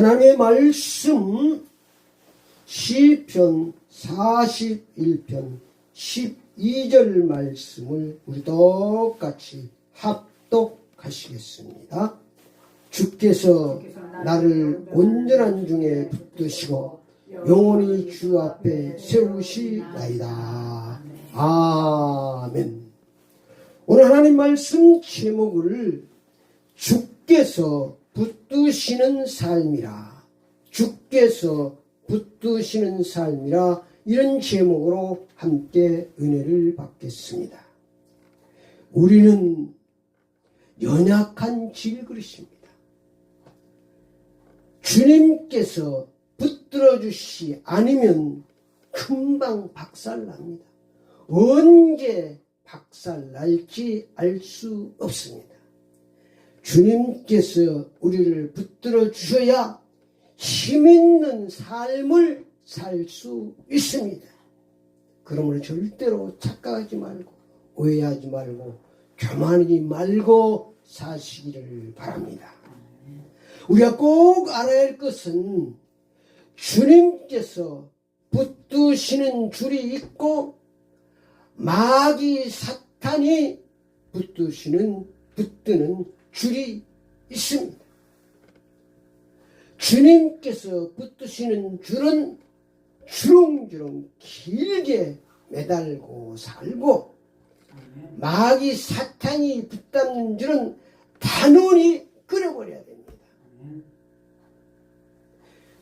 하나님의 말씀 시편 41편 12절 말씀을 우리 똑같이 합독하시겠습니다. 주께서 나를 온전한 중에 붙드시고 영원히 주 앞에 세우시나이다. 아멘. 오늘 하나님 말씀 제목을 주께서 붙드시는 삶이라. 주께서 붙드시는 삶이라. 이런 제목으로 함께 은혜를 받겠습니다. 우리는 연약한 질그릇입니다. 주님께서 붙들어 주시 아니면 금방 박살납니다. 언제 박살날지 알 수 없습니다. 주님께서 우리를 붙들어 주셔야 힘 있는 삶을 살 수 있습니다. 그러므로 절대로 착각하지 말고 오해하지 말고 교만하지 말고 사시기를 바랍니다. 우리가 꼭 알아야 할 것은 주님께서 붙드시는 줄이 있고 마귀 사탄이 붙드시는 붙드는 줄이 있습니다. 주님께서 붙드시는 줄은 주렁주렁 길게 매달고 살고 마귀 사탄이 붙잡는 줄은 단원히 끊어버려야 됩니다.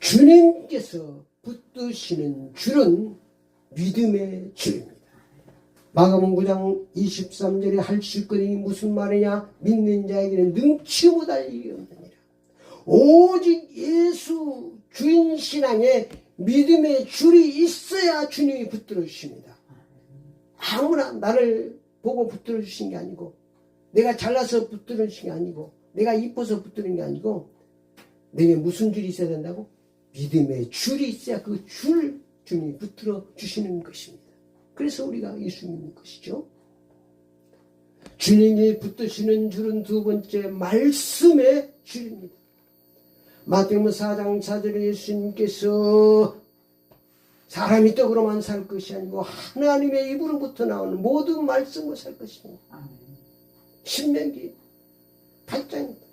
주님께서 붙드시는 줄은 믿음의 줄입니다. 마가복음 9장 23절에 할수 있거니 무슨 말이냐 믿는 자에게는 능치 못할 일이 없느니라. 오직 예수 주인 신앙에 믿음의 줄이 있어야 주님이 붙들어 주십니다. 아무나 나를 보고 붙들어 주신 게 아니고 내가 잘나서 붙들어 주신 게 아니고 내가 이뻐서 붙드는 게 아니고 내게 무슨 줄이 있어야 된다고? 믿음의 줄이 있어야 그 줄 주님이 붙들어 주시는 것입니다. 그래서 우리가 예수 믿는 것이죠. 주님이 붙드시는 줄은 두 번째 말씀의 줄입니다. 마태복음 4장 4절에 예수님께서 사람이 떡으로만 살 것이 아니고 하나님의 입으로부터 나오는 모든 말씀으로 살 것입니다. 신명기 8장입니다.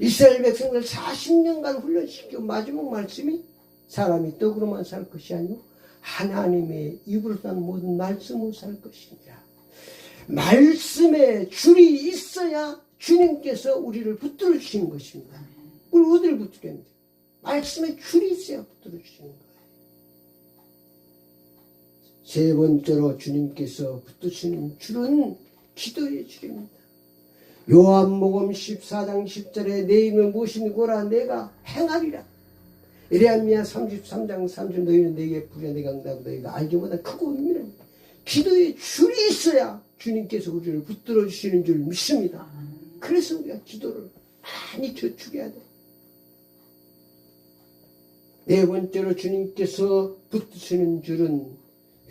이스라엘 백성들 40년간 훈련시켜 마지막 말씀이 사람이 떡으로만 살 것이 아니고 하나님의 입으로 난 모든 말씀으로 살 것이니라. 말씀에 줄이 있어야 주님께서 우리를 주시는 것입니다. 그걸 어디를 붙들겠는데? 말씀에 줄이 있어야 붙들어 주시는 거예요. 세 번째로 주님께서 붙드시는 줄은 기도의 줄입니다. 요한복음 14장 10절에 내 이름을 무엇이고라 내가 행하리라. 에레미야 33장 3절 너희는 내게 내가 응답 너희가 알기보다 크고 의미는 기도의 줄이 있어야 주님께서 우리를 붙들어 주시는 줄 믿습니다. 그래서 우리가 기도를 많이 저축해야 돼. 네 번째로 주님께서 붙드시는 줄은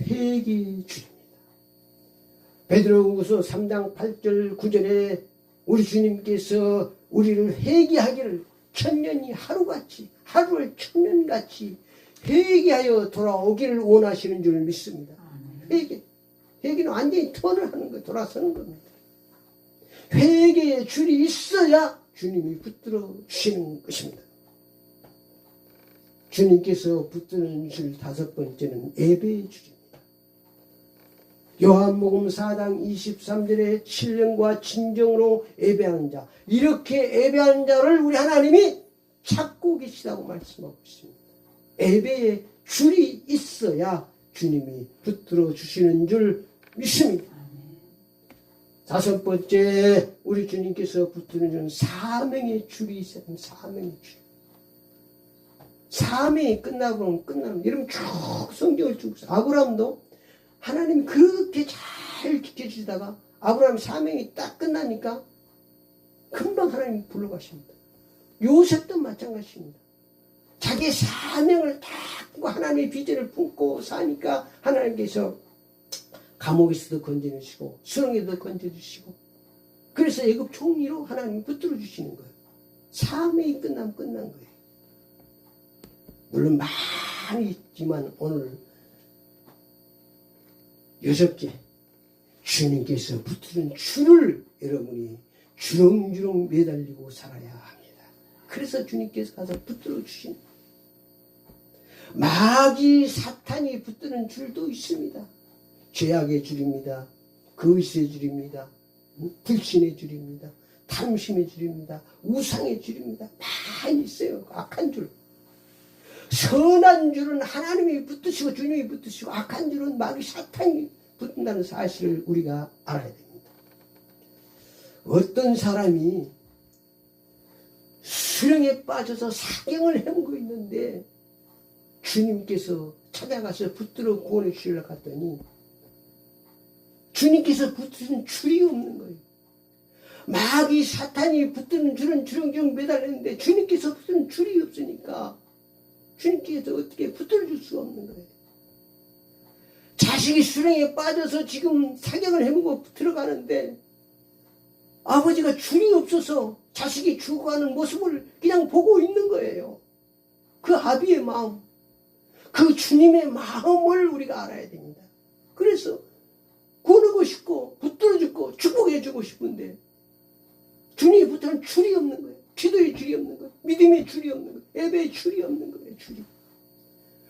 회개의 줄입니다. 베드로후서 3장 8절 9절에 우리 주님께서 우리를 회개하기를 천년이 하루같이 하루를 천년같이 회개하여 돌아오기를 원하시는 줄 믿습니다. 회개. 회개는 완전히 턴을 하는 거, 돌아서는 겁니다. 회개의 줄이 있어야 주님이 붙들어 주시는 것입니다. 주님께서 붙드는 줄 다섯 번째는 예배의 줄입니다. 요한복음 4장 23절에 신령과 진정으로 예배하는 자 이렇게 예배하는 자를 우리 하나님이 찾고 계시다고 말씀하고 있습니다. 예배에 줄이 있어야 주님이 붙들어 주시는 줄 믿습니다. 다섯 번째 우리 주님께서 붙드는 줄은 사명의 줄이 있어야 됩니다. 사명의 줄. 사명이 끝나고 끝나는 이러면 쭉 성경을 쭉 아브라함도 하나님 그렇게 잘 지켜주시다가 아브라함 사명이 딱 끝나니까 금방 하나님 불러가십니다. 요셉도 마찬가지입니다. 자기 사명을 다 품고 하나님의 비전을 품고 사니까 하나님께서 감옥에서도 건져주시고 수렁에도 건져주시고 그래서 애굽 총리로 하나님 붙들어 주시는 거예요. 사명이 끝나면 끝난 거예요. 물론 많이 있지만 오늘 여섯 개 주님께서 붙드는 줄을 여러분이 주렁주렁 매달리고 살아야 합니다. 그래서 주님께서 가서 붙들어 주신 마귀 사탄이 붙드는 줄도 있습니다. 죄악의 줄입니다. 거짓의 줄입니다. 음, 불신의 줄입니다. 탐심의 줄입니다. 우상의 줄입니다. 많이 있어요. 악한 줄. 선한 줄은 하나님이 붙드시고 주님이 붙드시고 악한 줄은 마귀 사탄이 붙는다는 사실을 우리가 알아야 됩니다. 어떤 사람이 수령에 빠져서 사경을 헤매고 있는데 주님께서 찾아가서 붙들어 구원해 주시려고 했더니 주님께서 붙드는 줄이 없는 거예요. 마귀 사탄이 붙드는 줄은 주렁주렁 매달렸는데 주님께서 붙드는 줄이 없으니까 주님께서 어떻게 붙들어 줄 수가 없는 거예요. 자식이 수렁에 빠져서 지금 사경을 헤매고 들어가는데 아버지가 줄이 없어서 자식이 죽어가는 모습을 그냥 보고 있는 거예요. 그 아비의 마음, 그 주님의 마음을 우리가 알아야 됩니다. 그래서 구원하고 싶고 붙들어 주고 축복해 주고 싶은데 주님이 붙드는 줄이 없는 거예요. 기도의 줄이 없는 거예요. 믿음의 줄이 없는 거예요. 예배의 줄이 없는 거예요. 줄이.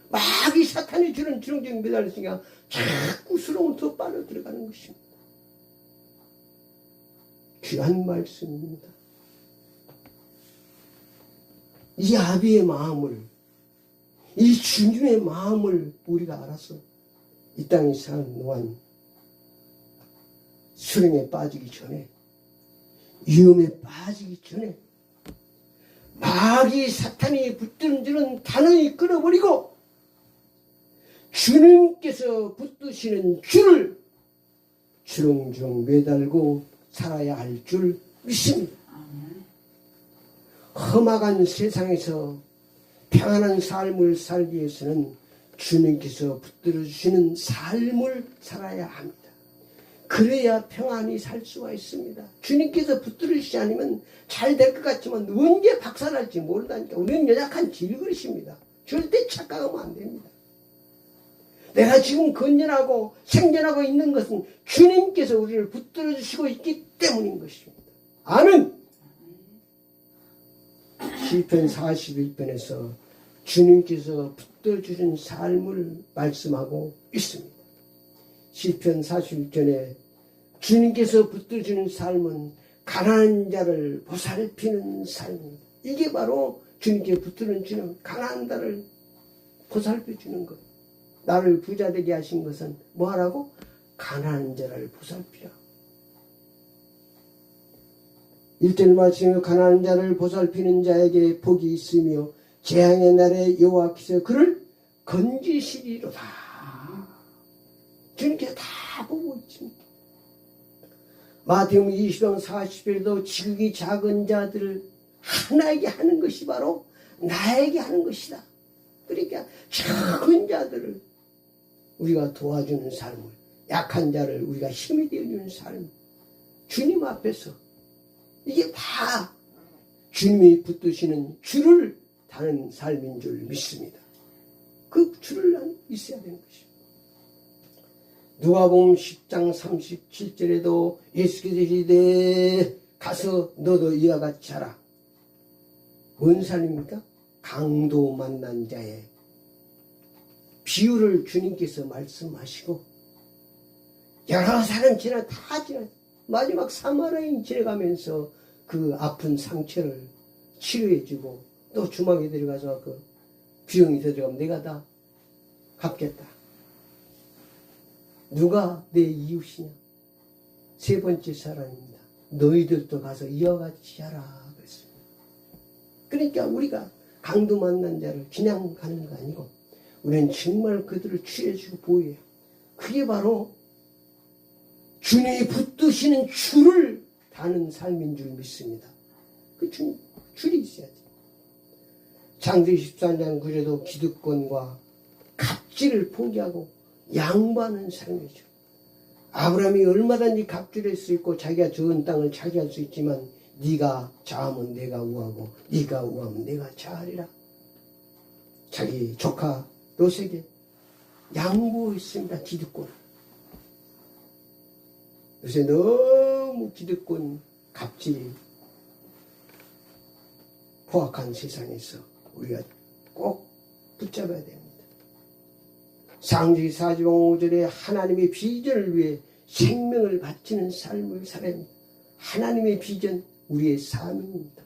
마귀 사탄이 주는 주렁주렁 매달렸으니까 자꾸 수렁을 더 빨려 들어가는 것입니다. 귀한 말씀입니다. 이 아비의 마음을, 이 주님의 마음을 우리가 알아서 이 땅에 사는 동안 수렁에 빠지기 전에, 위험에 빠지기 전에, 마귀 사탄이 줄은 단호히 끊어버리고, 주님께서 붙드시는 줄을 주렁주렁 매달고 살아야 할 줄 믿습니다. 험악한 세상에서 평안한 삶을 살기 위해서는 주님께서 붙들어 주시는 삶을 살아야 합니다. 그래야 평안히 살 수가 있습니다. 주님께서 붙들어 주시지 않으면 잘 될 것 같지만 언제 박살날지 모른다니까 우리는 연약한 질그릇입니다. 절대 착각하면 안 됩니다. 내가 지금 건전하고 생존하고 있는 것은 주님께서 우리를 붙들어 주시고 있기 때문인 것입니다. 아멘. 시편 41편에서 주님께서 붙들어 주신 삶을 말씀하고 있습니다. 시편 41편에 주님께서 붙들어 주는 삶은 가난한 자를 보살피는 삶입니다. 이게 바로 주님께 붙들어 주는 가난한 자를 보살펴 주는 것. 나를 부자 되게 하신 것은 뭐하라고? 가난한 자를 보살피라. 일절 말씀에 가난한 자를 보살피는 자에게 복이 있으며 재앙의 날에 여호와께서 그를 건지시리로다. 주님께서 다 보고 있습니다. 마태복음 20장 40절에도 지극히 작은 자들을 하나에게 하는 것이 바로 나에게 하는 것이다. 그러니까 작은 자들을 우리가 도와주는 삶을 약한 자를 우리가 힘이 되어주는 삶 주님 앞에서 이게 다 주님이 붙드시는 줄을 다는 삶인 줄 믿습니다. 그 줄을 난 있어야 되는 것입니다. 누가복음 10장 37절에도 예수께서 이르되 가서 너도 이와 같이 하라. 뭔 삶입니까? 강도 만난 자의 비유를 주님께서 말씀하시고 여러 사람 지나 다 지나 마지막 사마라인 지나가면서 그 아픈 상처를 치료해주고 또 주막에 들어가서 그 비용이 들어가면 내가 다 갚겠다. 누가 내 이웃이냐? 세 번째 사람입니다. 너희들도 가서 이와 같이 하라. 그러니까 우리가 강도 만난 자를 그냥 가는 거 아니고 우리는 정말 그들을 취해주고 보호해요. 그게 바로 주님이 붙드시는 줄을 다는 삶인 줄 믿습니다. 그 줄, 줄이 있어야지. 장세기 13장 그래도 기득권과 갑질을 포기하고 양보하는 삶이죠. 아브라함이 얼마든지 갑질할 수 있고 자기가 좋은 땅을 차지할 수 있지만 네가 자하면 내가 우하고 네가 우하면 내가 자하리라. 자기 조카 롯에게 양보했습니다. 기득권. 요새 너무 기득권 갑질이 포악한 세상에서 우리가 꼭 붙잡아야 됩니다. 상지 4장 5절에 하나님의 비전을 위해 생명을 바치는 삶을 살아야. 하나님의 비전, 우리의 삶입니다.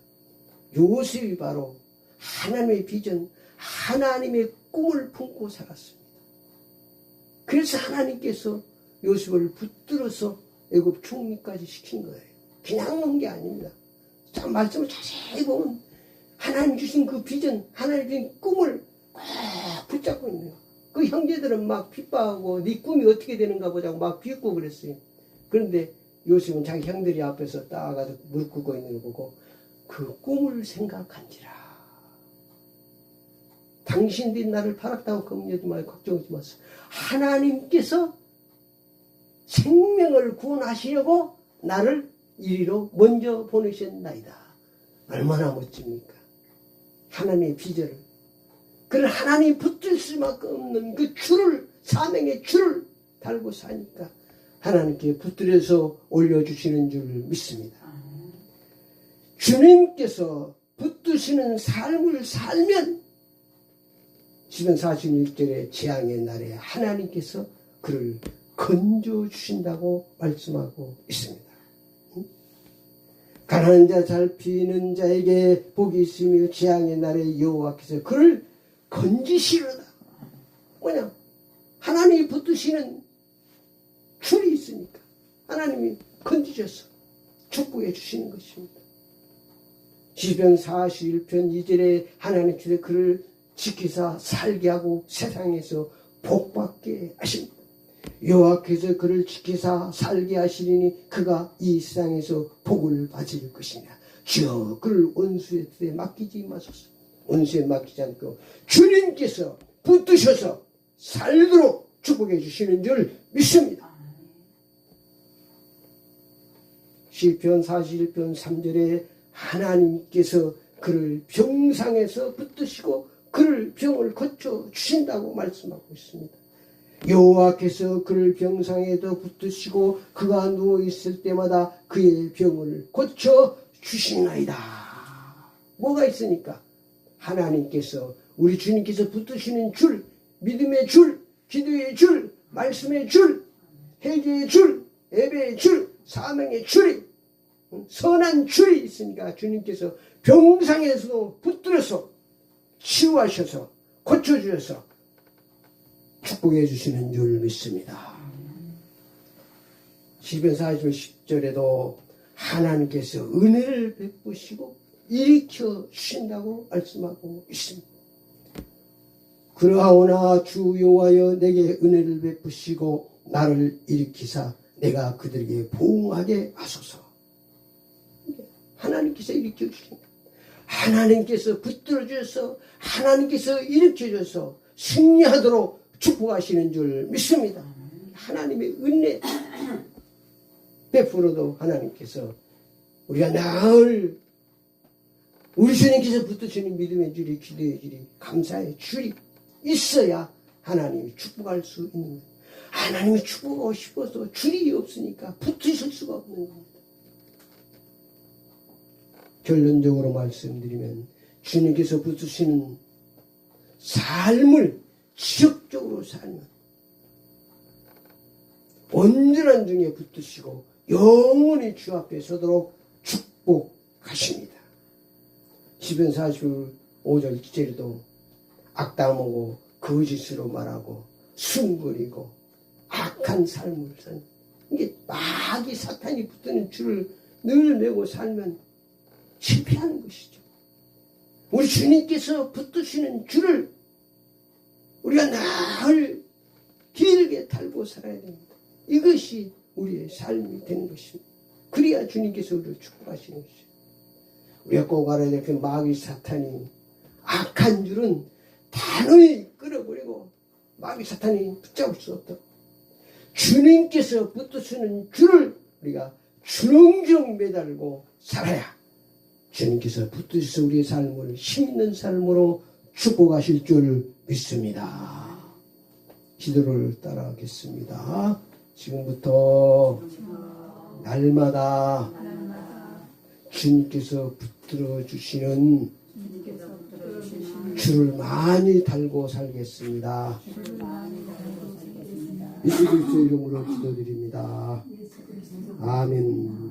요셉이 바로 하나님의 비전, 하나님의 꿈을 품고 살았습니다. 그래서 하나님께서 요셉을 붙들어서 애굽 총리까지 시킨 거예요. 그냥 놓은 게 아닙니다. 자, 말씀을 자세히 보면 하나님 주신 그 비전, 하나님 주신 꿈을 꼭 붙잡고 거예요. 그 형제들은 막 핍박하고 네 꿈이 어떻게 되는가 보자고 막 비웃고 그랬어요. 그런데 요셉은 자기 형들이 앞에서 따가지고 무릎 꿇고 있는 거 보고 그 꿈을 생각한지라. 당신들이 나를 팔았다고 겁내지 말고 걱정하지 마세요. 하나님께서 생명을 구원하시려고 나를 이리로 먼저 보내셨나이다. 얼마나 멋집니까? 하나님의 비전을. 그런 하나님 붙들 수밖에 없는 그 줄을, 사명의 줄을 달고 사니까 하나님께 붙들어서 올려주시는 줄 믿습니다. 주님께서 붙드시는 삶을 살면 시편 41절의 재앙의 날에 하나님께서 그를 건져 주신다고 말씀하고 있습니다. 가난한 자 살피는 자에게 복이 있으며 재앙의 날에 여호와께서 그를 건지시려다. 뭐냐? 하나님이 붙드시는 줄이 있으니까 하나님이 건지셔서 축복해 주시는 것입니다. 시편 41편 2절에 하나님께서 그를 지키사 살게 하고 세상에서 복받게 하십니다. 여호와께서 그를 지키사 살게 하시리니 그가 이 세상에서 복을 받을 것이냐. 주여 그를 원수의 뜻에 맡기지 마소서. 원수에 맡기지 않고 주님께서 붙드셔서 살도록 축복해 주시는 줄 믿습니다. 시편 41편 3절에 하나님께서 그를 병상에서 붙드시고 그를 병을 고쳐 주신다고 말씀하고 있습니다. 여호와께서 그를 병상에도 붙드시고 그가 누워 있을 때마다 그의 병을 고쳐 주시나이다. 뭐가 있으니까 하나님께서 우리 주님께서 붙드시는 줄, 믿음의 줄, 기도의 줄, 말씀의 줄, 회개의 줄, 예배의 줄, 사명의 줄이 선한 줄이 있으니까 주님께서 병상에서도 붙들어서 치유하셔서 고쳐주셔서 축복해 주시는 줄 믿습니다. 시편 40편 10절에도 하나님께서 은혜를 베푸시고 일으켜 주신다고 말씀하고 있습니다. 그러하오나 주 여호와여 내게 은혜를 베푸시고 나를 일으키사 내가 그들에게 보응하게 하소서. 하나님께서 일으켜 주십니다. 하나님께서 붙들어 주셔서 하나님께서 일으켜 주셔서 승리하도록 축복하시는 줄 믿습니다. 하나님의 은혜 베풀어도 하나님께서 우리가 나을 우리 주님께서 붙드시는 믿음의 줄이 기도의 줄이 감사의 줄이 있어야 하나님이 축복할 수 있는 거예요. 하나님이 축복하고 싶어서 줄이 없으니까 붙으실 수가 없는 겁니다. 결론적으로 말씀드리면 주님께서 붙으시는 삶을 지속적으로 살면 온전한 중에 붙으시고 영원히 주 앞에 서도록 축복하십니다. 시편 45절 2절에도 악담하고 거짓으로 말하고 숨거리고 악한 삶을 산 이게 마귀 사탄이 붙드는 줄을 늘 메고 살면 실패하는 것이죠. 우리 주님께서 붙드시는 줄을 우리가 늘 길게 달고 살아야 됩니다. 이것이 우리의 삶이 되는 것입니다. 그래야 주님께서 우리를 축복하시는 것이죠. 우리가 꼭 알아야 될 그 마귀 사탄이 악한 줄은 단호히 끌어버리고 마귀 사탄이 붙잡을 수 없다. 주님께서 붙드시는 줄을 우리가 주렁주렁 매달고 살아야 주님께서 붙드셔서 우리의 삶을 힘있는 삶으로 축복하실 줄 믿습니다. 기도를 따라하겠습니다. 지금부터 날마다 주님께서 붙들어 주시는 줄을 많이 달고 살겠습니다. 예수 그리스도 이름으로 기도드립니다. 아멘.